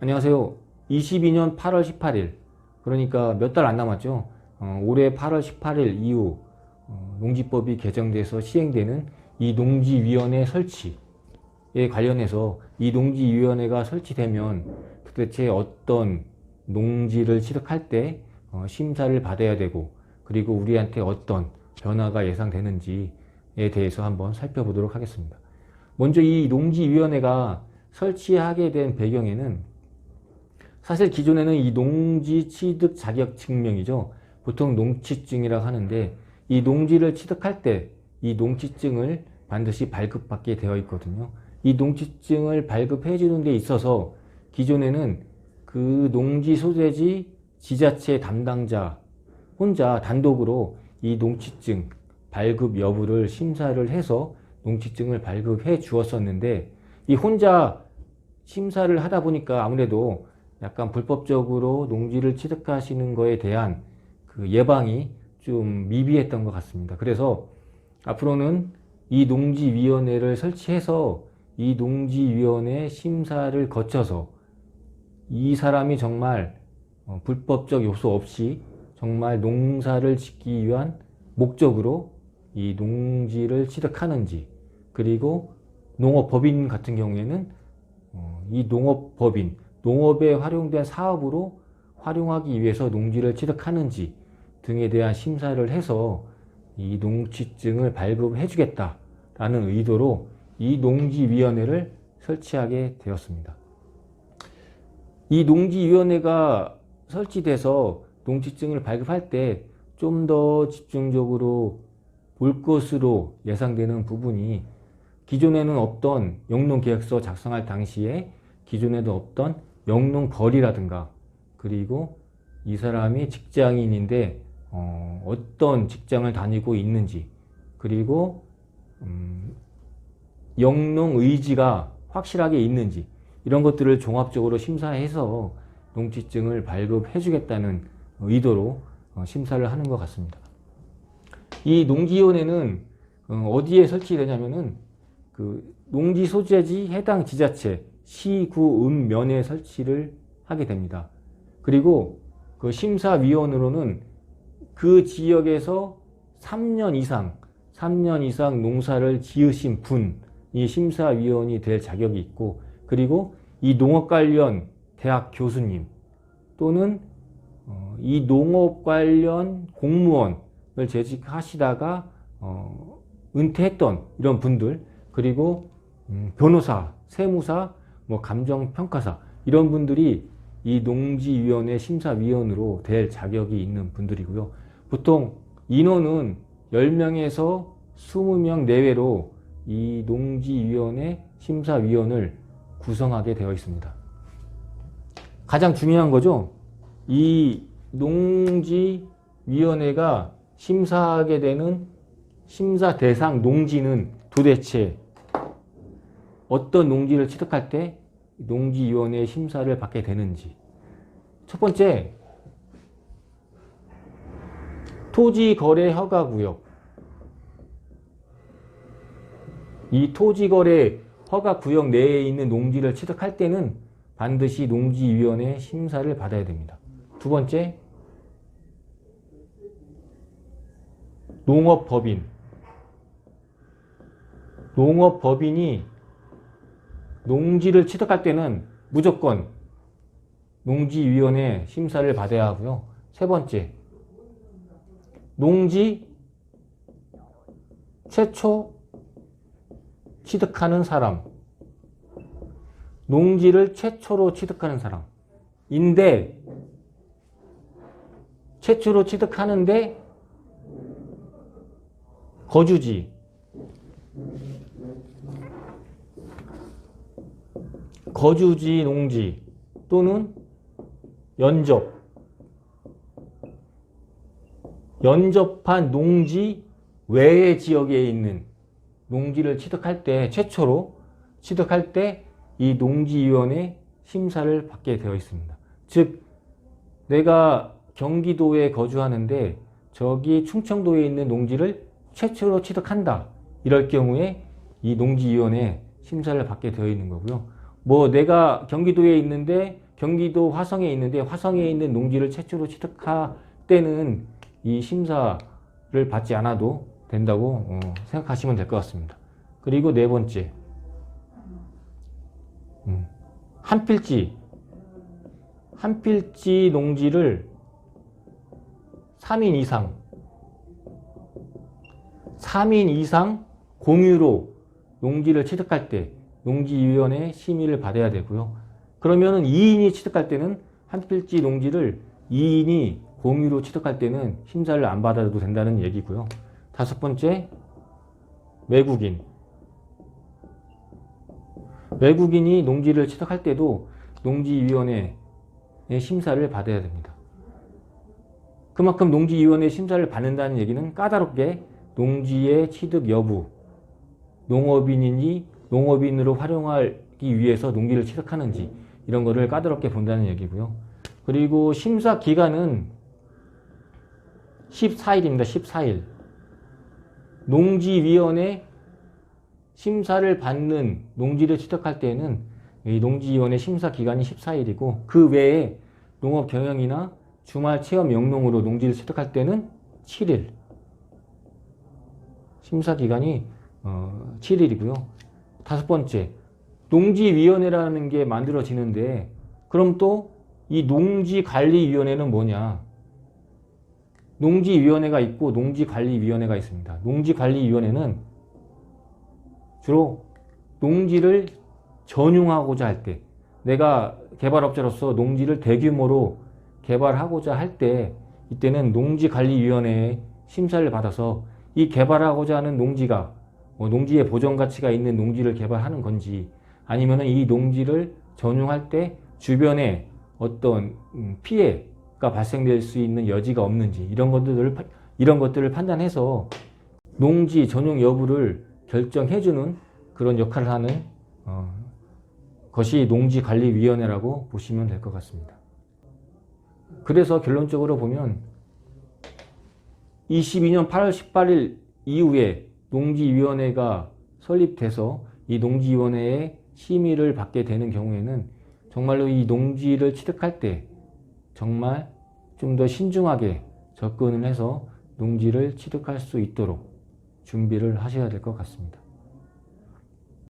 안녕하세요. 22년 8월 18일. 그러니까 몇 달 안 남았죠. 어, 올해 8월 18일 이후 어, 농지법이 개정돼서 시행되는 이 농지위원회 설치에 관련해서 이 농지위원회가 설치되면 도대체 어떤 농지를 취득할 때 어, 심사를 받아야 되고 그리고 우리한테 어떤 변화가 예상되는지에 대해서 한번 살펴보도록 하겠습니다. 먼저 이 농지위원회가 설치하게 된 배경에는 사실 기존에는 이 농지 취득 자격 증명이죠. 보통 농취증이라고 하는데 이 농지를 취득할 때 이 농취증을 반드시 발급받게 되어 있거든요. 이 농취증을 발급해 주는 데 있어서 기존에는 그 농지 소재지 지자체 담당자 혼자 단독으로 이 농취증 발급 여부를 심사를 해서 농취증을 발급해 주었었는데 이 혼자 심사를 하다 보니까 아무래도 약간 불법적으로 농지를 취득하시는 거에 대한 그 예방이 좀 미비했던 것 같습니다. 그래서 앞으로는 이 농지위원회를 설치해서 이 농지위원회 심사를 거쳐서 이 사람이 정말 어, 불법적 요소 없이 정말 농사를 짓기 위한 목적으로 이 농지를 취득하는지 그리고 농업법인 같은 경우에는 어, 이 농업법인 농업에 활용된 사업으로 활용하기 위해서 농지를 취득하는지 등에 대한 심사를 해서 이 농취증을 발급해 주겠다라는 의도로 이 농지위원회를 설치하게 되었습니다. 이 농지위원회가 설치돼서 농취증을 발급할 때 좀 더 집중적으로 볼 것으로 예상되는 부분이 기존에는 없던 영농계획서 작성할 당시에 기존에도 없던 영농 벌이라든가 그리고 이 사람이 직장인인데 어, 어떤 직장을 다니고 있는지 그리고 음, 영농 의지가 확실하게 있는지 이런 것들을 종합적으로 심사해서 농지증을 발급해 주겠다는 의도로 어, 심사를 하는 것 같습니다. 이 농지위원회는 어, 어디에 설치되냐면은 그 농지 소재지 해당 지자체 시구 읍면에 설치를 하게 됩니다. 그리고 그 심사위원으로는 그 지역에서 3년 이상, 3년 이상 농사를 지으신 분이 심사위원이 될 자격이 있고, 그리고 이 농업 관련 대학 교수님 또는 어, 이 농업 관련 공무원을 재직하시다가 어, 은퇴했던 이런 분들, 그리고 음, 변호사, 세무사, 뭐 감정평가사 이런 분들이 이 농지위원회 심사위원으로 될 자격이 있는 분들이고요. 보통 인원은 10명에서 20명 내외로 이 농지위원회 심사위원을 구성하게 되어 있습니다. 가장 중요한 거죠. 이 농지위원회가 심사하게 되는 심사 대상 농지는 도대체 어떤 농지를 취득할 때 농지위원회 심사를 받게 되는지. 첫 번째, 토지거래 허가구역. 이 토지거래 허가구역 내에 있는 농지를 취득할 때는 반드시 농지위원회 심사를 받아야 됩니다. 두 번째, 농업법인. 농업법인이 농지를 취득할 때는 무조건 농지위원회 심사를 받아야 하고요. 세 번째, 농지 최초 취득하는 사람. 농지를 최초로 취득하는 사람인데, 최초로 취득하는데, 거주지, 거주지 농지 또는 연접 연접한 농지 외의 지역에 있는 농지를 취득할 때 최초로 취득할 때 이 농지위원회 심사를 받게 되어 있습니다. 즉 내가 경기도에 거주하는데 저기 충청도에 있는 농지를 최초로 취득한다. 이럴 경우에 이 농지위원회 심사를 받게 되어 있는 거고요. 뭐 내가 경기도에 있는데 경기도 화성에 있는데 화성에 있는 농지를 최초로 취득할 때는 이 심사를 받지 않아도 된다고 어, 생각하시면 될 것 같습니다. 그리고 네 번째, 음, 한 필지, 한 필지 농지를 3인 이상, 3인 이상 공유로 농지를 취득할 때 농지위원회 심의를 받아야 되고요. 그러면은 2인이 취득할 때는 한 필지 농지를 2인이 공유로 취득할 때는 심사를 안 받아도 된다는 얘기고요. 다섯 번째, 외국인. 외국인이 농지를 취득할 때도 농지위원회의 심사를 받아야 됩니다. 그만큼 농지위원회 심사를 받는다는 얘기는 까다롭게 농지의 취득 여부, 농업인이니 농업인으로 활용하기 위해서 농지를 취득하는지 이런 거를 까다롭게 본다는 얘기고요. 그리고 심사 기간은 14일입니다. 14일. 농지위원회 심사를 받는 농지를 취득할 때는 이 농지위원회 심사 기간이 14일이고 그 외에 농업 경영이나 주말 체험 영농으로 농지를 취득할 때는 7일. 심사 기간이 어, 7일이고요. 다섯 번째, 농지위원회라는 게 만들어지는데 그럼 또 이 농지관리위원회는 뭐냐? 농지위원회가 있고 농지관리위원회가 있습니다. 농지관리위원회는 주로 농지를 전용하고자 할 때, 내가 개발업자로서 농지를 대규모로 개발하고자 할 때, 이때는 농지관리위원회의 심사를 받아서 이 개발하고자 하는 농지가 뭐 농지의 보전 가치가 있는 농지를 개발하는 건지 아니면은 이 농지를 전용할 때 주변에 어떤 음, 피해가 발생될 수 있는 여지가 없는지 이런 것들을 파- 이런 것들을 판단해서 농지 전용 여부를 결정해주는 그런 역할을 하는 어, 것이 농지관리위원회라고 보시면 될 것 같습니다. 그래서 결론적으로 보면 22년 8월 18일 이후에 농지위원회가 설립돼서 이 농지위원회의 심의를 받게 되는 경우에는 정말로 이 농지를 취득할 때 정말 좀 더 신중하게 접근을 해서 농지를 취득할 수 있도록 준비를 하셔야 될 것 같습니다.